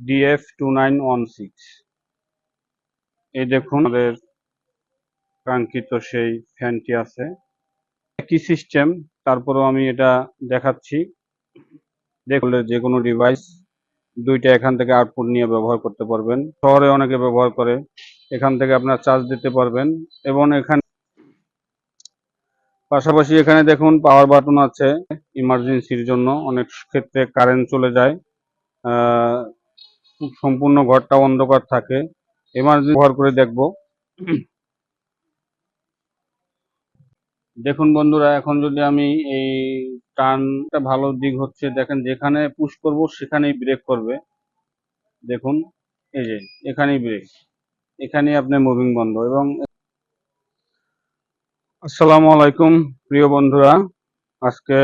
DF two nine one six এই দেখুন, আমাদের কাঙ্ক্ষিত সেই ফ্যানটি আছে। একই সিস্টেম তারপরেও আমি এটা দেখাচ্ছি। দেখলে যে কোনো ডিভাইস দুইটা এখান থেকে আউটপুট নিয়ে ব্যবহার করতে পারবেন। শহরে অনেকে ব্যবহার করে, এখান থেকে আপনার চার্জ দিতে পারবেন এবং এখানে পাশাপাশি এখানে দেখুন পাওয়ার বাটন আছে ইমার্জেন্সির জন্য। অনেক ক্ষেত্রে কারেন্ট চলে যায়। সম্পূর্ণ ঘরটা অন্ধকার থাকে। এমার্জেন্সি ব্যবহার করে দেখব। দেখুন বন্ধুরা, এখন যদি আমি এই টার্নটা ভালো দিক হচ্ছে, দেখেন যেখানে পুশ করব সেখানেই ব্রেক করবে। দেখুন, এই যে এখানেই ব্রেক এখানেই আপনার মুভিং বন্ধ এবং আসসালামু আলাইকুম প্রিয় বন্ধুরা। আজকে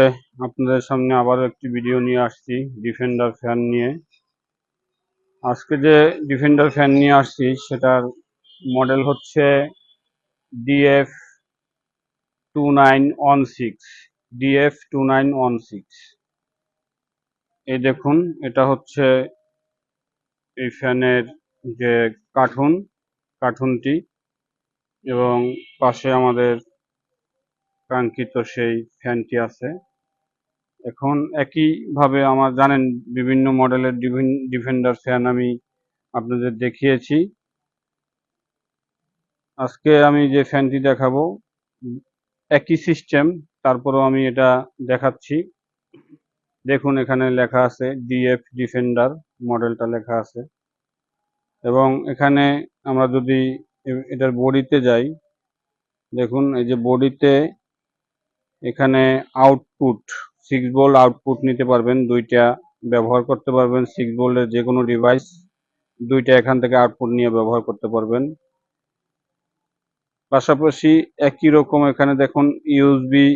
আপনাদের সামনে আবারও একটি ভিডিও নিয়ে আসছি ডিফেন্ডার ফ্যান নিয়ে। আজকে যে ডিফেন্ডার ফ্যান নিয়ে আসছি, সেটার মডেল হচ্ছে DF two nine one six DF two nine one six এই দেখুন, এটা হচ্ছে এই ফ্যানের যে কার্টুন কার্টুনটি এবং পাশে আমাদের কাঙ্ক্ষিত সেই ফ্যানটি আছে। এখন একইভাবে আমার জানেন বিভিন্ন মডেলের ডিফেন্ডার ফ্যান আমি আপনাদের দেখিয়েছি। আজকে আমি যে ফ্যানটি দেখাবো, একই সিস্টেম তারপরেও আমি এটা দেখাচ্ছি। দেখুন, এখানে লেখা আছে ডিএফ ডিফেন্ডার মডেলটা লেখা আছে। এবং এখানে আমরা যদি এটার বডিতে যাই, দেখুন, এই যে বডিতে এখানে আউটপুট সিক্স ভোল্ট আউটপুট নিতে পারবেন, দুইটা ব্যবহার করতে পারবেন সিক্স ভোল্টের যে কোনো ডিভাইস দুইটা এখান থেকে আউটপুট নিয়ে ব্যবহার করতে পারবেন। পাশাপাশি একই রকম এখানে দেখুন ইউএসবি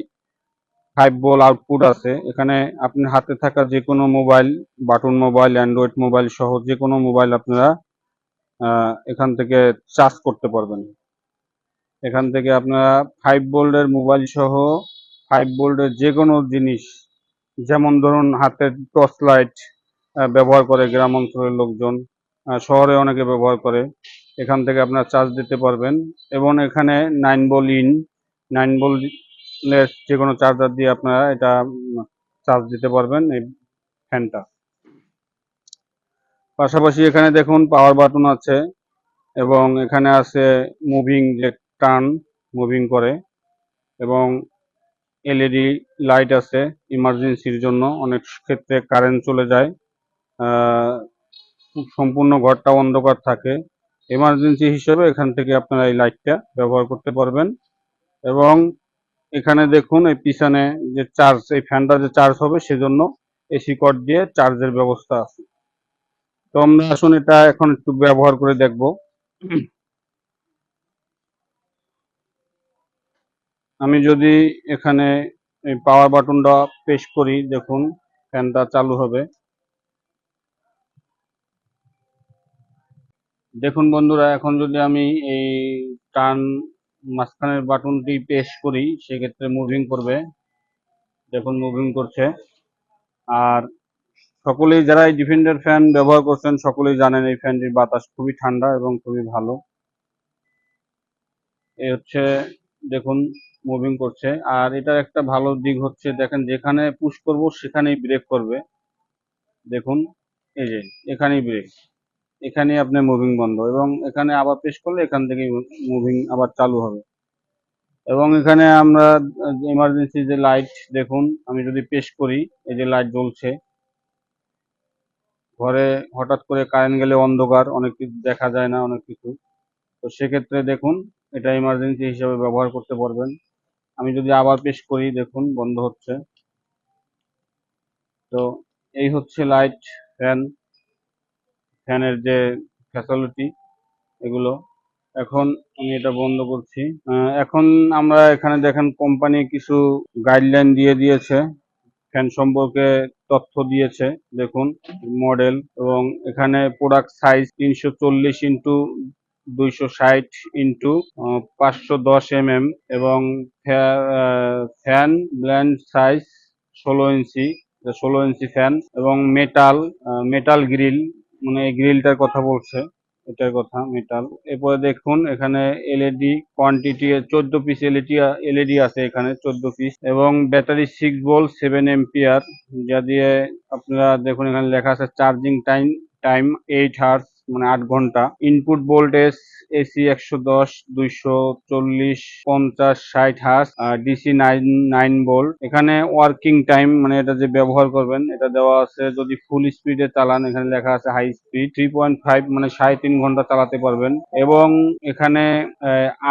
ফাইভ ভোল্ট আউটপুট আছে। এখানে আপনি হাতে থাকা যে কোনো mobile button mobile android mobile সহ যে কোনো মোবাইল আপনারা এখান থেকে চার্জ করতে পারবেন। এখান থেকে আপনারা ফাইভ বোল্ডের মোবাইল সহ ফাইভ বোল্ডের যে কোনো জিনিস যেমন ধরুন হাতের টর্চ লাইট ব্যবহার করে গ্রাম অঞ্চলের লোকজন শহরে অনেকে ব্যবহার করে। এখান থেকে আপনার চার্জ দিতে পারবেন। এবং এখানে নাইন বল ইন নাইন বলের যে কোনো চার্জার দিয়ে আপনারা এটা চার্জ দিতে পারবেন এই ফ্যানটা পাশাপাশি এখানে দেখুন পাওয়ার বাটন আছে এবং এখানে আছে মুভিং যে টার্ন মুভিং করে। এবং এলইডি লাইট আছে ইমার্জেন্সির জন্য। অনেক ক্ষেত্রে কারেন্ট চলে যায়। সম্পূর্ণ ঘরটা অন্ধকার থাকে। এমার্জেন্সি হিসেবে এখান থেকে আপনারা এই লাইটটা ব্যবহার করতে পারবেন। এবং এখানে দেখুন, এই পিছনে যে চার্জ এই ফ্যানটা যে চার্জ হবে সেজন্য এসি কর্ড দিয়ে চার্জের ব্যবস্থা আছে। তো আমরা আসুন এটা এখন একটু ব্যবহার করে দেখব। আমি যদি এখানে এই পাওয়ার বাটনটা প্রেস করি, দেখুন ফ্যানটা চালু হবে। দেখুন বন্ধুরা, এখন যদি আমি এই টার্ন মাঝখানের বাটনটি প্রেস করি, সেক্ষেত্রে মুভিং করবে। দেখুন মুভিং করছে। আর সকলেই যারা এই ডিফেন্ডার ফ্যান ব্যবহার করছেন, সকলেই জানেন এই ফ্যানটির বাতাস খুবই ঠান্ডা এবং খুবই ভালো। এই হচ্ছে দেখুন মুভিং করছে। আর এটার একটা ভালো দিক হচ্ছে, দেখেন যেখানে পুশ করব সেখানেই ব্রেক করবে। দেখুন, এই যে, এখানেই ব্রেক এখানেই আপনার মুভিং বন্ধ। এবং এখানে আবার প্রেস করলে এখান থেকে মুভিং আবার চালু হবে। এবং এখানে আমরা ইমার্জেন্সি যে লাইট দেখুন, আমি যদি প্রেস করি, এই যে লাইট জ্বলছে। ঘরে হঠাৎ করে কারেন্ট গেলে অন্ধকার, অনেক কিছু দেখা যায় না, অনেক কিছু। তো সেক্ষেত্রে দেখুন এটা ইমার্জেন্সি হিসাবে ব্যবহার করতে পারবেন। আমি যদি আবার পেশ করি, দেখুন, বন্ধ হচ্ছে। তো এই হচ্ছে লাইট ফ্যান ফ্যানের যে ফ্যাসিলিটি এগুলো। এখন আমি এটা বন্ধ করছি। এখন আমরা এখানে দেখেন কোম্পানি কিছু গাইডলাইন দিয়ে দিয়েছে। ফ্যান সম্পর্কে তথ্য দিয়েছে, দেখুন মডেল এবং এখানে প্রোডাক্ট সাইজ তিনশো চল্লিশ ইন্টু দুইশো ষাট ইন্টু পাঁচশো দশ এম এম এবং ফ্যান ব্ল্যান্ড সাইজ ষোলো ইঞ্চি ষোলো ইঞ্চি ফ্যান এবং মেটাল মেটাল গ্রিল মানে এই গ্রিলটার কথা বলছে, এটার কথা মেটাল এরপরে দেখুন, এখানে এলইডি কোয়ান্টিটি চোদ্দ পিস এলইডি এলইডি আছে এখানে, চোদ্দ পিস এবং battery six volt seven ampere যা দিয়ে আপনারা দেখুন, এখানে লেখা আছে charging time time eight hours মানে আট ঘণ্টা। ইনপুট ভোল্টেজ এসি একশো দশ, দুইশো চল্লিশ, পঞ্চাশ, ষাট আর ডিসি নাইন নাইন ভোল্ট এখানে ওয়ার্কিং টাইম মানে এটা যে ব্যবহার করবেন, এটা দেওয়া আছে। যদি ফুল স্পিডে চালান, এখানে লেখা আছে high speed three point five মানে সাড়ে তিন ঘণ্টা চালাতে পারবেন। এবং এখানে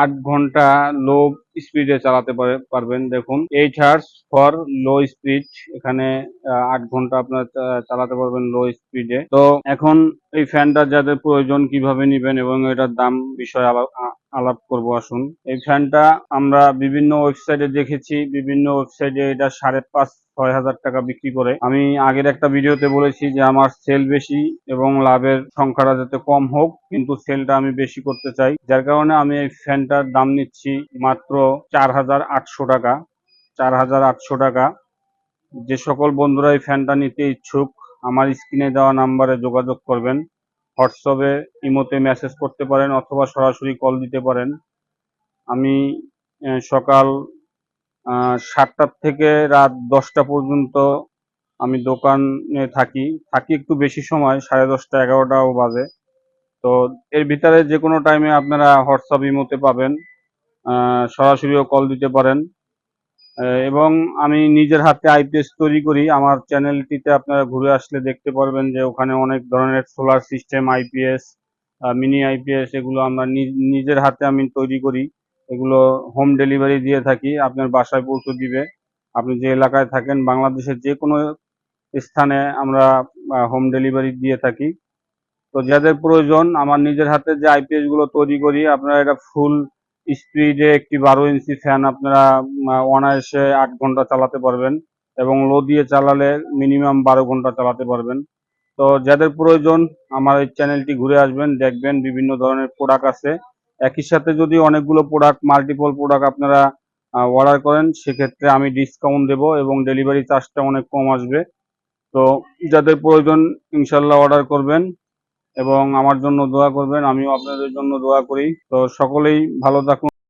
আট ঘণ্টা লো স্পিডে চালাতে পারে- পারবেন। দেখুন eight hours for low speed এখানে আট ঘণ্টা আপনার চালাতে পারবেন লো স্পিডে তো এখন এই ফ্যানটা যাদের প্রয়োজন, কীভাবে নিবেন এবং এটার দাম বিষয়ে আলাপ করব, আসুন। এই ফ্যানটা আমরা বিভিন্ন ওয়েবসাইটে দেখেছি, বিভিন্ন ওয়েবসাইটে এটা সাড়ে পাঁচ ছয় হাজার টাকা বিক্রি করে। আমি আগের একটা ভিডিওতে বলেছি যে আমার সেল বেশি এবং লাভের সংখ্যাটা যাতে কম হোক, কিন্তু সেলটা আমি বেশি করতে চাই। যার কারণে আমি এই ফ্যানটার দাম নিচ্ছি মাত্র চার হাজার আটশো টাকা। চার হাজার আটশো টাকা। যে সকল বন্ধুরা এই ফ্যানটা নিতে ইচ্ছুক, আমার স্ক্রিনে দেওয়া নাম্বারে যোগাযোগ করবেন। হোয়াটসঅ্যাপে, ইমোতে মেসেজ করতে পারেন অথবা সরাসরি কল দিতে পারেন। আমি সকাল সাতটার থেকে রাত দশটা পর্যন্ত আমি দোকানে থাকি। থাকি একটু বেশি সময়, সাড়ে দশটা, এগারোটাও বাজে। তো এর ভিতরে যে কোনো টাইমে আপনারা হোয়াটসঅ্যাপ ইমোতে পাবেন সরাসরিও কল দিতে পারেন। এবং আমি নিজের হাতে আইপিএস তৈরি করি। আমার চ্যানেলটিতে আপনারা ঘুরে আসলে দেখতে পারবেন যে ওখানে অনেক ধরনের solar system IPS mini IPS এগুলো আমরা নিজ- নিজের হাতে আমি তৈরি করি। এগুলো হোম ডেলিভারি দিয়ে থাকি, আপনার বাসায় পৌঁছে দিবে। আপনি যে এলাকায় থাকেন, বাংলাদেশের যে কোনো স্থানে আমরা হোম ডেলিভারি দিয়ে থাকি। তো যাদের প্রয়োজন, আমার নিজের হাতে যে আইপিএসগুলো তৈরি করি, আপনারা এটা ফুল স্পিডে একটি বারো ইঞ্চি ফ্যান আপনারা অনায়াসে আট ঘণ্টা চালাতে পারবেন এবং লো দিয়ে চালালে মিনিমাম বারো ঘণ্টা চালাতে পারবেন। তো যাদের প্রয়োজন, আমার এই চ্যানেলটি ঘুরে আসবেন, দেখবেন বিভিন্ন ধরনের প্রোডাক্ট আছে। একই সাথে যদি অনেকগুলো প্রোডাক্ট মাল্টিপল প্রোডাক্ট আপনারা অর্ডার করেন, সেক্ষেত্রে আমি ডিসকাউন্ট দেব এবং ডেলিভারি চার্জটা অনেক কম আসবে। তো যাদের প্রয়োজন, ইনশাল্লাহ অর্ডার করবেন এবং আমার জন্য দোয়া করবেন, আমিও আপনাদের জন্য দোয়া করি। তো সকলেই ভালো থাকুন।